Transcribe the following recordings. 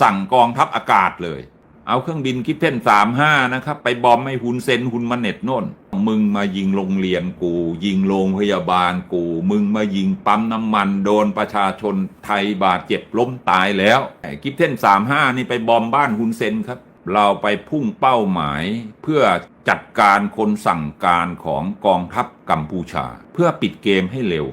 สั่งกองทัพอากาศเลย เอาเครื่องบินคิปเพนสามห้านะครับ ไปบอมให้ฮุนเซนฮุนมาเน็ตโน่น มึงมายิงโรงเรียนกู ยิงโรงพยาบาลกู มึงมายิงปั๊มน้ำมันโดนประชาชนไทยบาดเจ็บล้มตายแล้วไอ้กิฟเทนสามห้านี่ไปบอมบ้านฮุนเซนครับเราไปพุ่งเป้าหมายเพื่อจัดการคนสั่งการของกองทัพกัมพูชา เพื่อปิดเกมให้เร็ว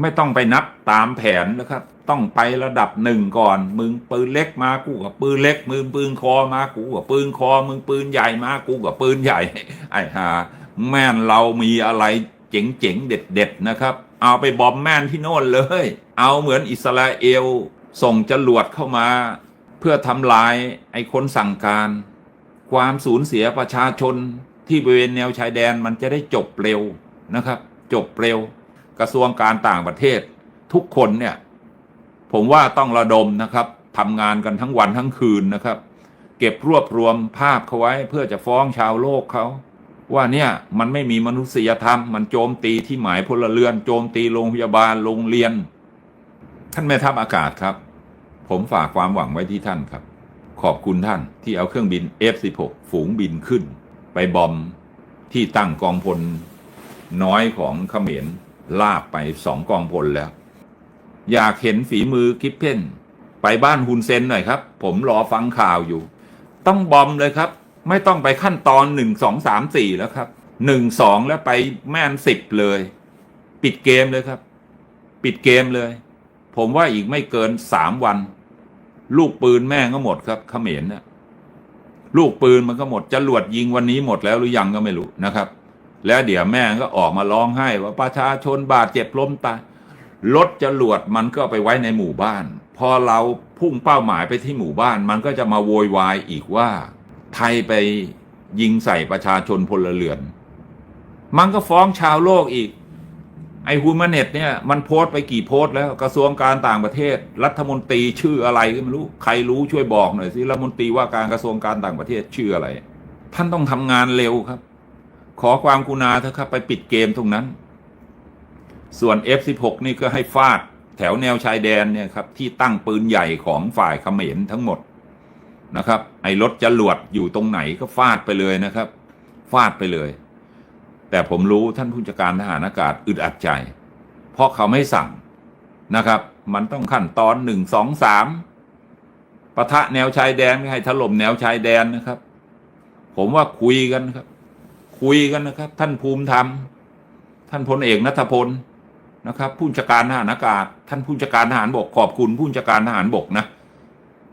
ไม่ต้องไปนับตามแผนนะครับ ต้องไประดับหนึ่งก่อน มึงปืนเล็กมากูกับปืนเล็ก มึงปืนคอมากูกับปืนคอ มึงปืนใหญ่มากูกับปืนใหญ่ ไอ้ห่าแม่นเรามีอะไรเจ๋งๆเด็ดๆนะครับ เอาไปบอมแม่นที่โน่นเลย เอาเหมือนอิสราเอลส่งจรวดเข้ามา เพื่อทำลายไอ้คนสั่งการ ความสูญเสียประชาชนที่บริเวณแนวชายแดนมันจะได้จบเร็วนะครับ จบเร็ว กระทรวงการต่างประเทศ ทุกคนเนี่ย ผมว่าต้องระดมนะครับทำงานกันทั้งวันทั้งคืนนะครับ เก็บรวบรวมภาพเขาไว้เพื่อจะฟ้องชาวโลกเขา ว่าเนี่ยมันไม่มีมนุษยธรรม มันโจมตีที่หมายพลเรือน โจมตีโรงพยาบาลโรงเรียน ท่านแม่ทัพอากาศครับ ผมฝากความหวังไว้ที่ท่านครับ ขอบคุณท่านที่เอาเครื่องบิน F16 ฝูงบินขึ้น ไปบอมที่ตั้งกองพลน้อยของเขมร ลาบไปสองกองพลแล้ว อยากเห็นฝีมือกิฟเพนไปบ้านฮุนเซนหน่อยครับ ผมรอฟังข่าวอยู่ ต้องบอมเลยครับ ไม่ต้องไปขั้นตอนหนึ่งสองสามสี่แล้วครับหนึ่งสองแล้วไปแม่นสิบเลย ปิดเกมเลยครับ ปิดเกมเลย ผมว่าอีกไม่เกินสามวัน ลูกปืนแม่งก็หมดครับเขมรเนี่ยลูกปืนมันก็หมดจรวดยิงวันนี้หมดแล้วหรือยังก็ไม่รู้นะครับ แล้วเดี๋ยวแม่ก็ออกมาร้องไห้ว่าประชาชนบาดเจ็บล้มตายรถจรวดมันก็ไปไว้ในหมู่บ้าน พอเราพุ่งเป้าหมายไปที่หมู่บ้าน มันก็จะมาโวยวายอีกว่า ไทยไปยิงใส่ประชาชนพลเรือน มันก็ฟ้องชาวโลกอีก ไอฮูมาเน็ตเนี่ยมันโพสต์ไปกี่โพสต์แล้วกระทรวงการต่างประเทศ รัฐมนตรีชื่ออะไรก็ไม่รู้ใครรู้ช่วยบอกหน่อยสิรัฐมนตรีว่าการกระทรวงการต่างประเทศชื่ออะไร ท่านต้องทำงานเร็วครับ ขอความกุณาเถอะครับไปปิดเกมตรงนั้น ส่วน F16 นี่ก็ให้ฟาดแถวแนวชายแดนเนี่ยครับที่ตั้งปืนใหญ่ของฝ่ายเขมรทั้งหมดนะครับ ไอ้รถจรวดอยู่ตรงไหนก็ฟาดไปเลยนะครับ ฟาดไปเลย แต่ผมรู้ท่านผู้จัดการทหารอากาศอึดอัดใจ เพราะเขาไม่สั่งนะครับ มันต้องขั้นตอนหนึ่งสองสามปะทะแนวชายแดนให้ถล่มแนวชายแดนนะครับ ผมว่าคุยกันครับ คุยกันนะครับ ท่านภูมิธรรม ท่านพลเอกนัทพลนะครับ ผู้จัดการทหารอากาศ ท่านผู้จัดการทหารบกขอบคุณผู้จัดการทหารบกนะ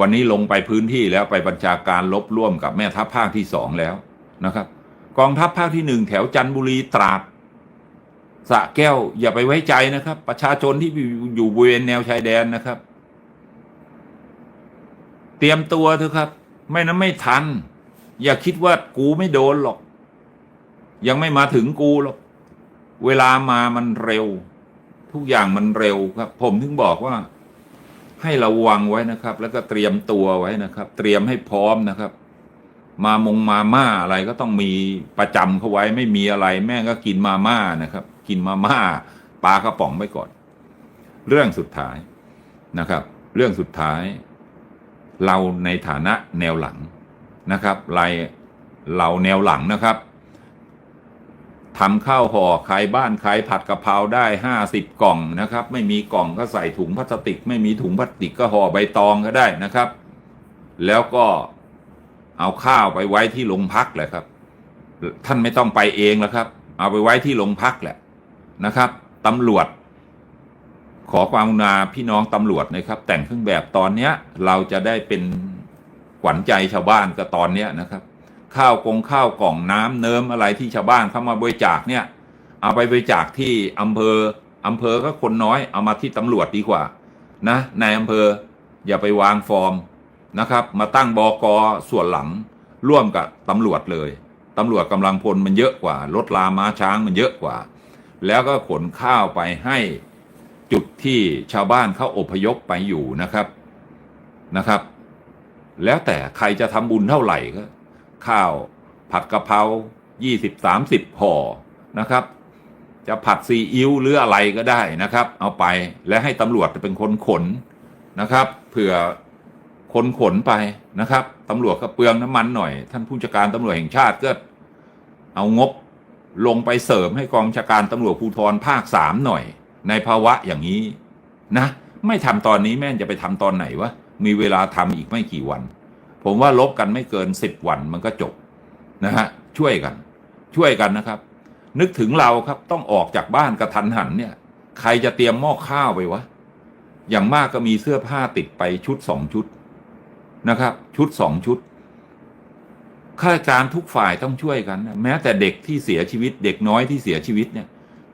วันนี้ลงไปพื้นที่แล้วไปบัญชาการลบร่วมกับแม่ทัพภาคที่สองแล้วนะครับ กองทัพภาคที่หนึ่งแถวจันทบุรีตราดสะแก้วอย่าไปไว้ใจนะครับ ประชาชนที่อยู่บริเวณแนวชายแดนนะครับ เตรียมตัวเถอะครับ ไม่นั้นไม่ทัน อย่าคิดว่ากูไม่โดนหรอก ยังไม่มาถึงกูหรอกเวลามามันเร็ว ทุกอย่างมันเร็วครับ ผมถึงบอกว่า ให้ระวังไว้นะครับ แล้วก็เตรียมตัวไว้นะครับ เตรียมให้พร้อมนะครับ มามงมาม่าอะไรก็ต้องมีประจำเขาไว้ไม่มีอะไร แม่งก็กินมาม่านะครับ กินมาม่าปลากระป๋องไปก่อน เรื่องสุดท้ายนะครับ เรื่องสุดท้าย เราในฐานะแนวหลังนะครับรายเราแนวหลังนะครับ ทำข้าวห่อขายบ้านขายผัดกะเพราได้ห้าสิบกล่องนะครับ ไม่มีกล่องก็ใส่ถุงพลาสติก ไม่มีถุงพลาสติกก็ห่อใบตองก็ได้นะครับ แล้วก็เอาข้าวไปไว้ที่โรงพักแหละครับ ท่านไม่ต้องไปเองแล้วครับ เอาไปไว้ที่โรงพักแหละนะครับตำรวจ ขอความกรุณาพี่น้องตำรวจนะครับ แต่งเครื่องแบบตอนเนี้ย เราจะได้เป็นขวัญใจชาวบ้านก็ตอนเนี้ยนะครับ ข้าวกงข้าวกล่องน้ำเนิ้มอะไรที่ชาวบ้านเข้ามาบริจาคเนี่ย เอาไปบริจาคที่อำเภออำเภอก็คนน้อยเอามาที่ตำรวจดีกว่า นะในอำเภออย่าไปวางฟอร์มนะครับ มาตั้งบกส่วนหลังร่วมกับตำรวจเลยตำรวจกำลังพลมันเยอะกว่ารถลาม้าช้างมันเยอะกว่า แล้วก็ขนข้าวไปให้จุดที่ชาวบ้านเขาอพยพไปอยู่นะครับนะครับ แล้วแต่ใครจะทำบุญเท่าไหร่ก็ ข้าวผัดกะเพรายี่สิบสามสิบห่อนะครับ จะผัดซีอิ๊วหรืออะไรก็ได้นะครับ เอาไปและให้ตำรวจเป็นคนขนนะครับเผื่อคนขนไปนะครับตำรวจก็เปลืองน้ำมันหน่อย ท่านผู้จัดการตำรวจแห่งชาติก็เอางบลงไปเสริมให้กองชาการตำรวจภูธรภาคสามหน่อย ในภาวะอย่างนี้นะ ไม่ทำตอนนี้แม่จะไปทำตอนไหนวะมีเวลาทำอีกไม่กี่วัน ผมว่าลบกันไม่เกินสิบวันมันก็จบนะฮะช่วยกัน ช่วยกันนะครับ นึกถึงเราครับต้องออกจากบ้านกระทันหันเนี่ย ใครจะเตรียมหม้อข้าวไปวะอย่างมากก็มีเสื้อผ้าติดไปชุดสองชุดนะครับ ชุดสองชุดข้าราชการทุกฝ่ายต้องช่วยกัน แม้แต่เด็กที่เสียชีวิต เด็กน้อยที่เสียชีวิตเนี่ย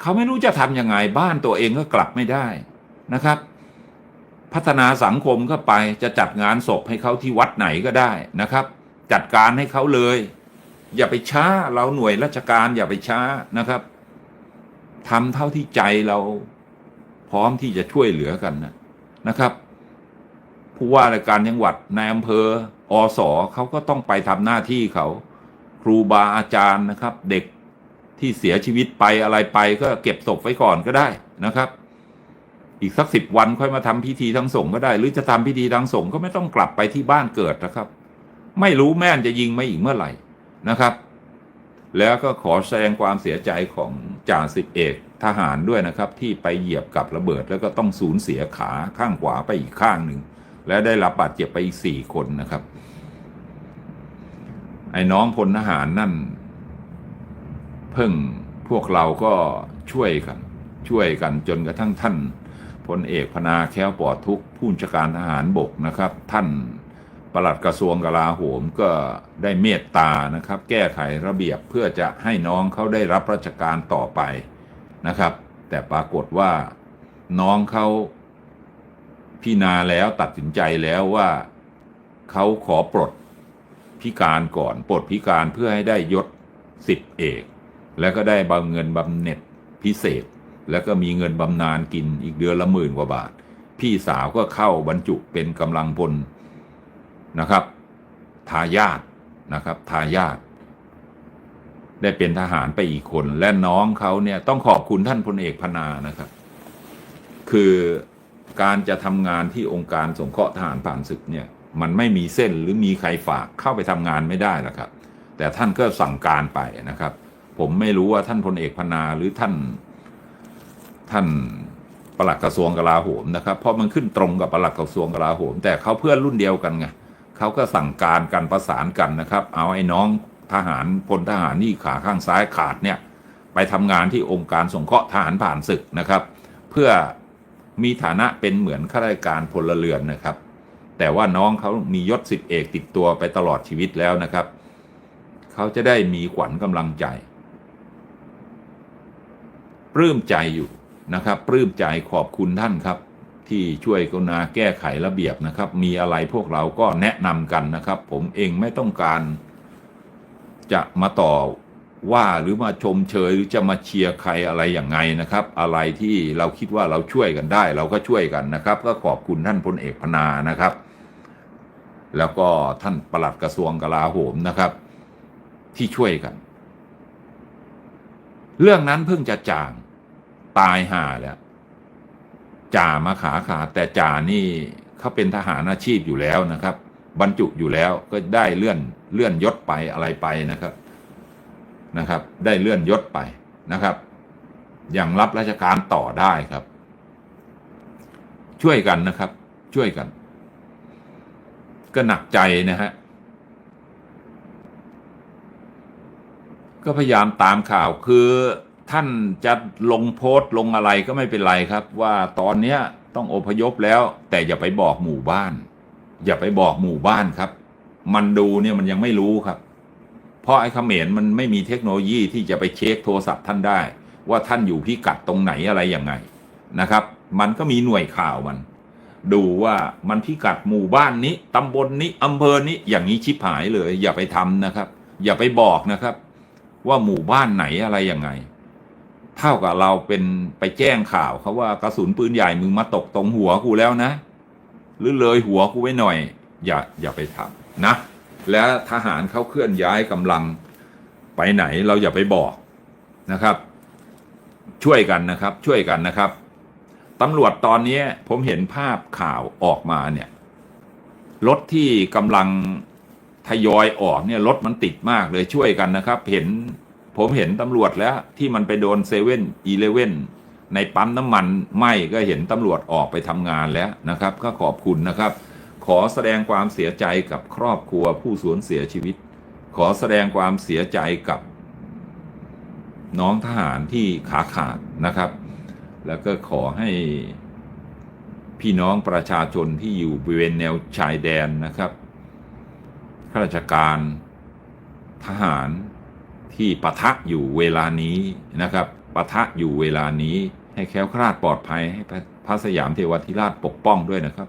เขาไม่รู้จะทำยังไงบ้านตัวเองก็กลับไม่ได้นะครับ พัฒนาสังคมก็ไปจะจัดงานศพให้เขาที่วัดไหนก็ได้นะครับ จัดการให้เขาเลย อย่าไปช้าเราหน่วยราชการอย่าไปช้านะครับทำเท่าที่ใจเราพร้อมที่จะช่วยเหลือกันนะนะครับผู้ว่าราชการจังหวัดในอำเภออสเขาก็ต้องไปทำหน้าที่เขา ครูบาอาจารย์นะครับ เด็กที่เสียชีวิตไปอะไรไปก็เก็บศพไว้ก่อนก็ได้นะครับ อีกสักสิบวันค่อยมาทำพิธีทางสงฆ์ก็ได้ หรือจะทำพิธีทางสงฆ์ก็ไม่ต้องกลับไปที่บ้านเกิดนะครับ ไม่รู้แม่นจะยิงมาอีกเมื่อไหร่นะครับ แล้วก็ขอแสดงความเสียใจของจ่าสิบเอกทหารด้วยนะครับ ที่ไปเหยียบกับระเบิด แล้วก็ต้องสูญเสียขาข้างขวาไปอีกข้างหนึ่งและได้รับบาดเจ็บไปอีกสี่คนนะครับ ไอ้น้องพลทหารนั่น เพิ่งพวกเราก็ช่วยกัน ช่วยกันจนกระทั่งท่าน พลเอกพนาแค้วปลอดทุกผู้บัญชาการทหารบกนะครับ ท่านปลัดกระทรวงกลาโหมก็ได้เมตตานะครับ แก้ไขระเบียบเพื่อจะให้น้องเขาได้รับราชการต่อไปนะครับ แต่ปรากฏว่าน้องเขาพิจารณาแล้วตัดสินใจแล้วว่าเขาขอปลดพิการก่อนปลดพิการเพื่อให้ได้ยศสิบเอก แล้วก็ได้บำเงินบำเหน็จพิเศษ แล้วก็มีเงินบำนาญกินอีกเดือนละหมื่นกว่าบาท พี่สาวก็เข้าบรรจุเป็นกำลังพลนะครับ ทายาทนะครับ ทายาทได้เป็นทหารไปอีกคน และน้องเขาเนี่ยต้องขอบคุณท่านพลเอกพนานะครับ คือการจะทำงานที่องค์การสงเคราะห์ทหารผ่านศึกเนี่ย มันไม่มีเส้นหรือมีใครฝากเข้าไปทำงานไม่ได้หรอกครับ แต่ท่านก็สั่งการไปนะครับ ผมไม่รู้ว่าท่านพลเอกพนาหรือท่าน ท่านปลัดกระทรวงกลาโหมนะครับ เพราะมันขึ้นตรงกับปลัดกระทรวงกลาโหม แต่เขาเพื่อนรุ่นเดียวกันไงเขาก็สั่งการกันประสานกันนะครับ เอาไอ้น้องทหารพลทหารที่ขาข้างซ้ายขาดเนี่ยไปทำงานที่องค์การสงเคราะห์ทหารผ่านศึกนะครับ เพื่อมีฐานะเป็นเหมือนข้าราชการพลเรือนนะครับ แต่ว่าน้องเขามียศสิบเอกติดตัวไปตลอดชีวิตแล้วนะครับ เขาจะได้มีขวัญกำลังใจปลื้มใจอยู่ นะครับปลื้มใจขอบคุณท่านครับ ที่ช่วยกรุณาแก้ไขระเบียบนะครับ มีอะไรพวกเราก็แนะนำกันนะครับ ผมเองไม่ต้องการ จะมาต่อว่าหรือมาชมเชยหรือจะมาเชียร์ใครอะไรอย่างไงนะครับ อะไรที่เราคิดว่าเราช่วยกันได้ เราก็ช่วยกันนะครับ ก็ขอบคุณท่านพลเอกพนานะครับ แล้วก็ท่านปลัดกระทรวงกลาโหมนะครับ ที่ช่วยกัน เรื่องนั้นเพิ่งจะจาง ตายห่าแล้วจ่ามาขาขาแต่จ่านี่เขาเป็นทหารอาชีพอยู่แล้วนะครับ บรรจุอยู่แล้วก็ได้เลื่อนเลื่อนยศไปอะไรไปนะครับนะครับ ได้เลื่อนยศไปนะครับ อย่างรับราชการต่อได้ครับ ช่วยกันนะครับ ช่วยกัน ก็หนักใจนะฮะก็พยายามตามข่าวคือ ท่านจะลงโพสต์ลงอะไรก็ไม่เป็นไรครับ ว่าตอนเนี้ยต้องอพยพแล้ว แต่อย่าไปบอกหมู่บ้าน อย่าไปบอกหมู่บ้านครับ มันดูเนี่ยมันยังไม่รู้ครับ เพราะไอ้เขมรมันไม่มีเทคโนโลยีที่จะไปเช็คโทรศัพท์ท่านได้ ว่าท่านอยู่พิกัดตรงไหนอะไรยังไงนะครับ มันก็มีหน่วยข่าวมัน ดูว่ามันพิกัดหมู่บ้านนี้ตำบลนนี้อำเภอนี้อย่างนี้ชิบหายเลย อย่าไปทำนะครับ อย่าไปบอกนะครับ ว่าหมู่บ้านไหนอะไรยังไง เท่ากับเราเป็นไปแจ้งข่าวเขาว่ากระสุนปืนใหญ่มึงมาตกตรงหัวกูแล้วนะ หรือเลยหัวกูไว้หน่อย อย่าอย่าไปทำนะ แล้วทหารเขาเคลื่อนย้ายกำลังไปไหนเราอย่าไปบอกนะครับ ช่วยกันนะครับช่วยกันนะครับตำรวจตอนนี้ผมเห็นภาพข่าวออกมาเนี่ยรถที่กำลังทยอยออกเนี่ยรถมันติดมากเลยช่วยกันนะครับ เห็น ผมเห็นตำรวจแล้วที่มันไปโดนเซเว่นอีเลเว่นในปั๊มน้ำมันไหม้ก็เห็นตำรวจออกไปทำงานแล้วนะครับ ก็ขอบคุณนะครับ ขอแสดงความเสียใจกับครอบครัวผู้สูญเสียชีวิต ขอแสดงความเสียใจกับ น้องทหารที่ขาขาดนะครับ แล้วก็ขอให้พี่น้องประชาชนที่อยู่บริเวณแนวชายแดนนะครับข้าราชการทหาร ที่ปะทะอยู่เวลานี้นะครับปะทะอยู่เวลานี้ให้แค้วคลาดปลอดภัยให้พระพระสยามเทวทิราชปกป้องด้วยนะครับ